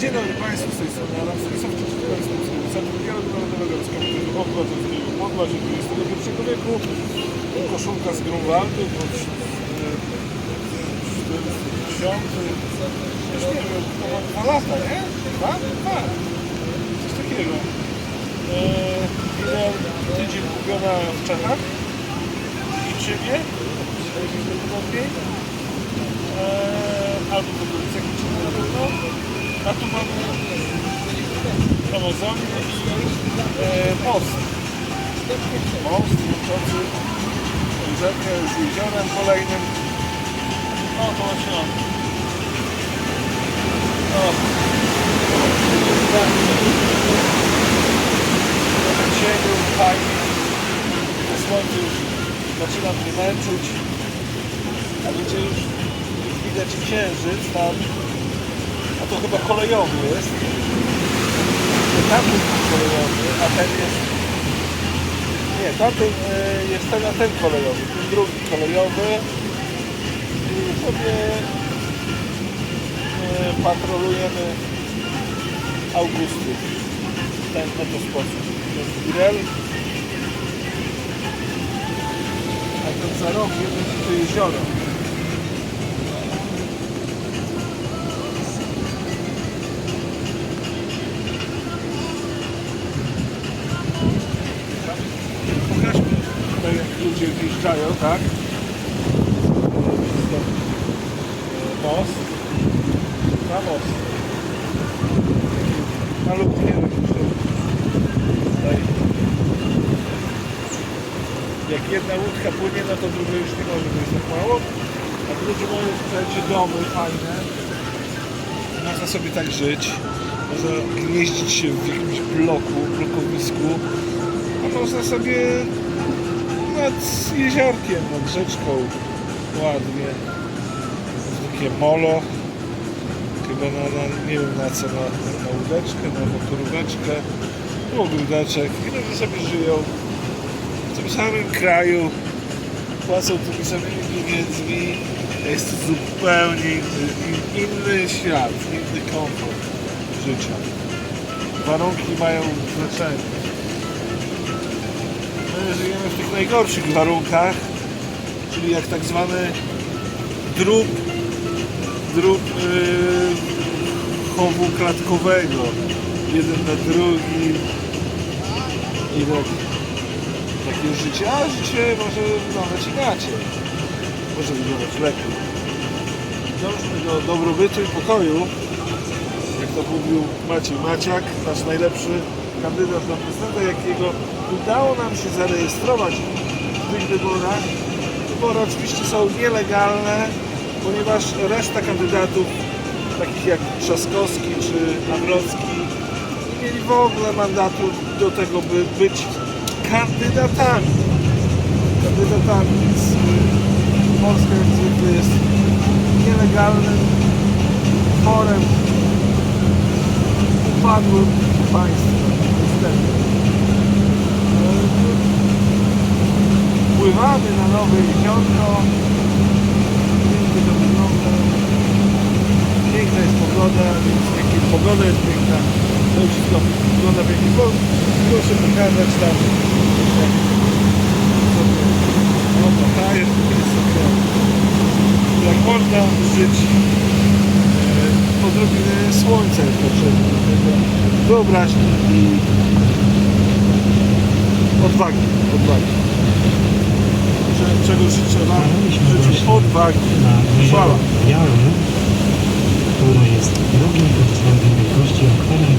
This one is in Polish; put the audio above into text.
Dzień dobry Państwu, z tej strony Adam Stanisławczyk, czytelnik z Polskiego Centrum Dialogu Narodowego oraz Komitetu Obywatelskiego XXI wieku. Koszulka z Grunwaldu, e, 40. Już nie wiem, ma dwa lata, nie? Dwa? Dwa. Coś takiego. E, Minął tydzień kupiona w Czechach i Czymie, najprawdopodobniej. E, albo w okolicach Czymy na pewno. A tu mamy Amazonię i e, most. Most łączący rzekę z jeziorem kolejnym. O, to właśnie on. O. Trochę cieniu, fajnie. To słońce już zaczyna mnie męczyć. A wiecie, już widać księżyc tam. To chyba kolejowy jest. Tamten jest kolejowy, a ten jest... Nie, tamten e, jest ten, a ten kolejowy. Ten drugi kolejowy. I sobie e, patrolujemy Augusty. W ten oto sposób. To jest Birel. A ten za rok to jezioro. Wjeżdżają, tak? Most. Na most. Jeszcze. Tutaj. Jak jedna łódka płynie, no to druga już nie może, bo jest tak mało. A ludzie mają słuchajcie domy fajne. Można sobie tak żyć. Można gnieździć się w jakimś bloku, blokowisku. A można sobie nad jeziorkiem, nad rzeczką ładnie. Takie molo. Chyba na, na nie wiem na co, na, na łódeczkę, na motoróweczkę, tu ogródeczek i ludzie sobie żyją w tym samym kraju, płacą tymi samymi pieniędzmi. Jest to zupełnie inny, in- inny świat, inny komfort życia. Warunki mają znaczenie. My żyjemy w tych najgorszych warunkach, czyli jak tak zwany drób, drób yy, chowu klatkowego. Jeden na drugi. I tak, takie życie, a życie może wyglądać inaczej. Może wyglądać lepiej. Dążmy do dobrobytu i pokoju. Jak to mówił Maciej Maciak, nasz najlepszy kandydat na prezydenta, jakiego udało nam się zarejestrować w tych wyborach. Wybory oczywiście są nielegalne, ponieważ reszta kandydatów, takich jak Trzaskowski czy Nawrocki, nie mieli w ogóle mandatu do tego, by być kandydatami. Kandydatami, więc Polska jak zwykle jest nielegalnym tworem upadłym państwem. Pływamy na nowe jeziorko. Pięknie to wygląda. Piękna jest pogoda, więc jak jest pogoda jest piękna, to wszystko wygląda pięknie. Bo proszę pokazać tam no to jest sobie jak można żyć e, odrobinę słońca jest potrzebne do wyobraźni i odwagi, odwagi. Cze- Czego życzę Wam? Życzę odwagi. na Chwała. Białe, które jest drugim pod względem wielkości akwarem